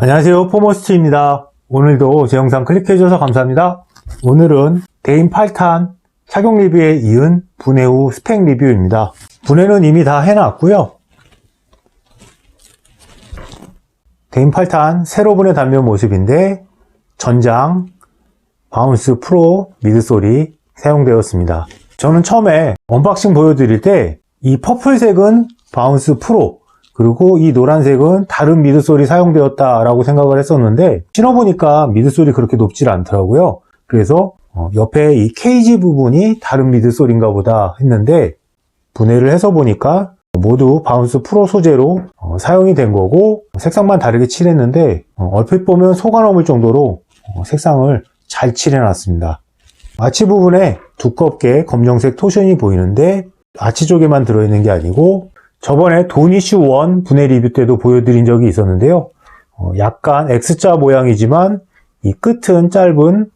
안녕하세요. 포머스트입니다. 오늘도 제 영상 클릭해주셔서 감사합니다. 오늘은 대인 8탄 착용 리뷰에 이은 분해 후 스펙 리뷰입니다. 분해는 이미 다 해놨고요. 대인 8탄 세로 분해 단면 모습인데 전장 바운스 프로 미드솔이 사용되었습니다. 저는 처음에 언박싱 보여드릴 때 이 퍼플색은 바운스 프로 그리고 이 노란색은 다른 미드솔이 사용되었다라고 생각을 했었는데 신어보니까 미드솔이 그렇게 높질 않더라고요. 그래서 어, 옆에 이 케이지 부분이 다른 미드솔인가 보다 했는데 분해를 해서 보니까 모두 바운스 프로 소재로 어, 사용이 된 거고 색상만 다르게 칠했는데 어, 얼핏 보면 속아 넘을 정도로 어, 색상을 잘 칠해놨습니다. 아치 부분에 두껍게 검정색 토션이 보이는데 아치 쪽에만 들어있는 게 아니고 저번에 도니슈 원 분해 리뷰 때도 보여드린 적이 있었는데요. 어, 약간 X자 모양이지만 이 끝은 짧은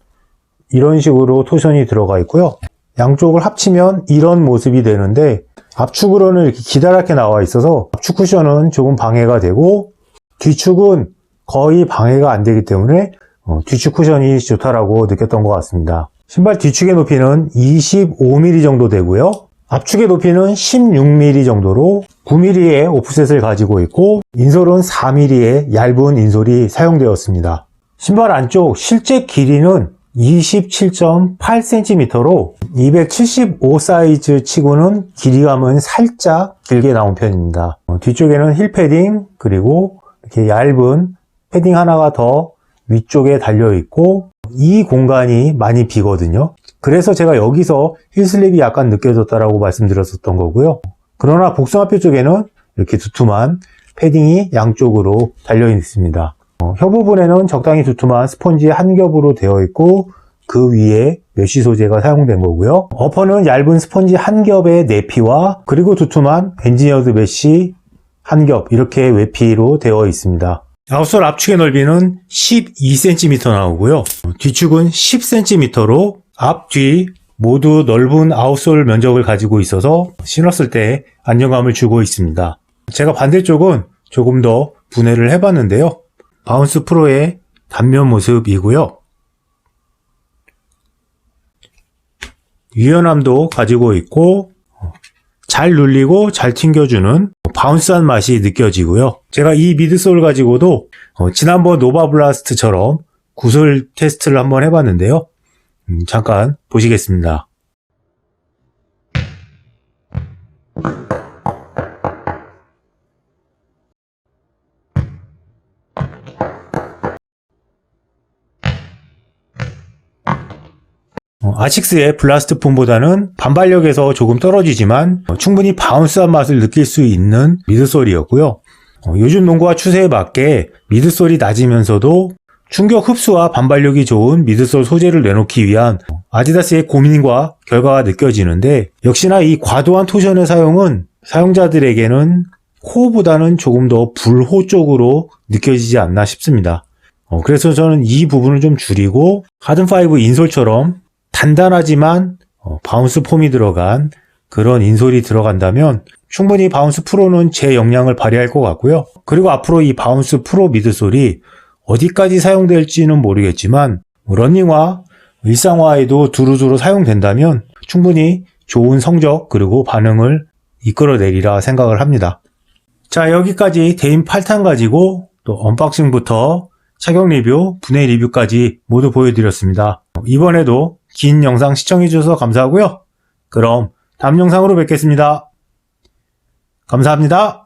이런 식으로 토션이 들어가 있고요. 양쪽을 합치면 이런 모습이 되는데 앞축으로는 이렇게 기다랗게 나와 있어서 앞축 쿠션은 조금 방해가 되고 뒤축은 거의 방해가 안 되기 때문에 어, 뒤축 쿠션이 좋다라고 느꼈던 것 같습니다. 신발 뒤축의 높이는 25mm 정도 되고요. 앞축의 높이는 16mm 정도로 9mm의 오프셋을 가지고 있고 인솔은 4mm의 얇은 인솔이 사용되었습니다. 신발 안쪽 실제 길이는 27.8cm로 275 사이즈 치고는 길이감은 살짝 길게 나온 편입니다. 어, 뒤쪽에는 힐 패딩 그리고 이렇게 얇은 패딩 하나가 더 위쪽에 달려 있고 이 공간이 많이 비거든요. 그래서 제가 여기서 힐슬립이 약간 느껴졌다라고 말씀드렸었던 거고요. 그러나 복숭아뼈 쪽에는 이렇게 두툼한 패딩이 양쪽으로 달려 있습니다. 어, 혀 부분에는 적당히 두툼한 스펀지 한 겹으로 되어 있고 그 위에 메쉬 소재가 사용된 거고요. 어퍼는 얇은 스펀지 한 겹의 내피와 그리고 두툼한 엔지니어드 메쉬 한 겹 이렇게 외피로 되어 있습니다. 아웃솔 압축의 넓이는 12cm 나오고요. 뒤축은 10cm로 앞, 뒤 모두 넓은 아웃솔 면적을 가지고 있어서 신었을 때 안정감을 주고 있습니다. 제가 반대쪽은 조금 더 분해를 해봤는데요. 바운스 프로의 단면 모습이고요. 유연함도 가지고 있고 잘 눌리고 잘 튕겨주는 바운스한 맛이 느껴지고요. 제가 이 미드솔 가지고도 어, 지난번 노바블라스트처럼 구슬 테스트를 한번 해봤는데요. 음, 잠깐 보시겠습니다. 어, 아식스의 블라스트 폼보다는 반발력에서 조금 떨어지지만 어, 충분히 바운스한 맛을 느낄 수 있는 미드솔이었고요. 어, 요즘 농구와 추세에 맞게 미드솔이 낮으면서도 충격 흡수와 반발력이 좋은 미드솔 소재를 내놓기 위한 아디다스의 고민과 결과가 느껴지는데 역시나 이 과도한 토션의 사용은 사용자들에게는 코어보다는 조금 더 불호 쪽으로 느껴지지 않나 싶습니다. 어, 그래서 저는 이 부분을 좀 줄이고 하든5 인솔처럼 단단하지만 어, 바운스 폼이 들어간 그런 인솔이 들어간다면 충분히 바운스 프로는 제 역량을 발휘할 것 같고요. 그리고 앞으로 이 바운스 프로 미드솔이 어디까지 사용될지는 모르겠지만 러닝화, 일상화에도 두루두루 사용된다면 충분히 좋은 성적 그리고 반응을 이끌어내리라 생각을 합니다. 자 여기까지 대인 8탄 가지고 또 언박싱부터 착용 리뷰, 분해 리뷰까지 모두 보여드렸습니다. 이번에도 긴 영상 시청해주셔서 감사하고요. 그럼 다음 영상으로 뵙겠습니다. 감사합니다.